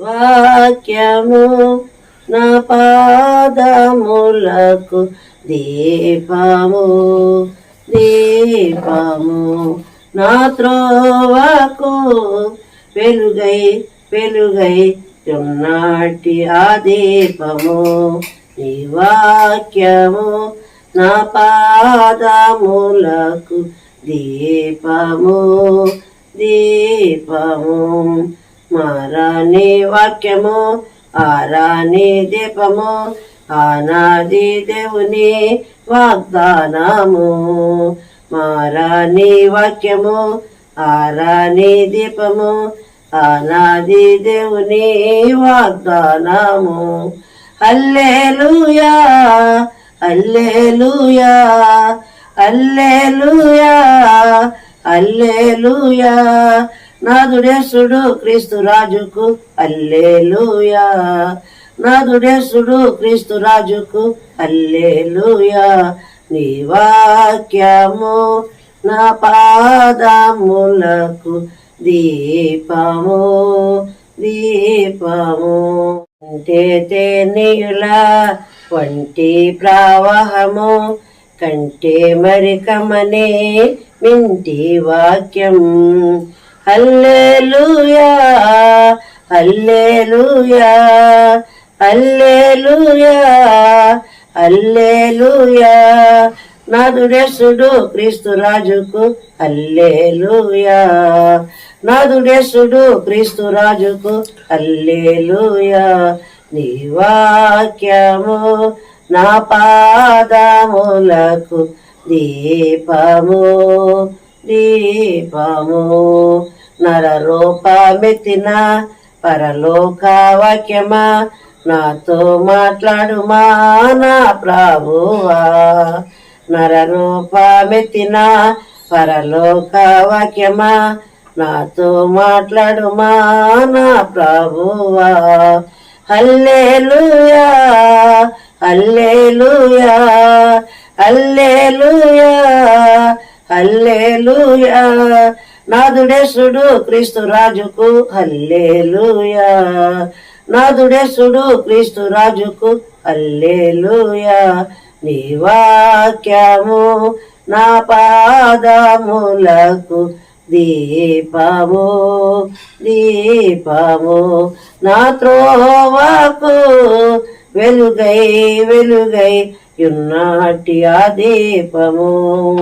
వాక్యము నా పాదములకు దీపము దీపము నా త్రోవకు వెలుగై వెలుగై చున్నాటి ఆ దీపము. నీ వాక్యము నా పాదములకు దీపము దీపము. మారాని వాక్యము ఆరాని దీపము ఆనాది దేవుని వాగ్దానము. మారాని వాక్యము ఆరాని దీపము ఆనాది దేవుని వాగ్దానము. అల్లేలుయా అల్లేలుయా అల్లేలుయా అల్లేలుయా నాదుడేసుడు క్రీస్తు రాజుకు అల్లేలుయా. నాదుడేసుడు క్రీస్తు రాజుకు అల్లేలుయా. నీ వాక్యము నా పాదములకు దీపము దీపము. అంటే తేనీయుల వంటి ప్రవాహము కంటే మరి కమనే మింటి వాక్యం. హల్లెలూయా హల్లెలూయా హల్లెలూయా హల్లెలూయా. నాదుడేసుడు క్రీస్తు రాజుకు అల్లేలుయా నాదుడేసుడు క్రీస్తు రాజుకు అల్లేలుయా నీ వాక్యము నా పాదములకు దీపము. దీపము నరరూపమెత్తిన పరలోక వాక్యమా నాతో మాట్లాడుమా నా ప్రభువా? నరరూపమెత్తిన పరలోక వాక్యమా నాతో మాట్లాడుమా నా ప్రభువా? Hallelujah hallelujah hallelujah hallelujah. నాదుడేశుడు క్రీస్తు రాజుకు హల్లేలుయా. నాదుడేశుడు క్రీస్తు రాజుకు హల్లేలుయా. నీ వాక్యము నా పాదములకు దీపము దీపము. నా త్రోవకు వెలుగై వెలుగై యున్నాటి ఆ దీపము.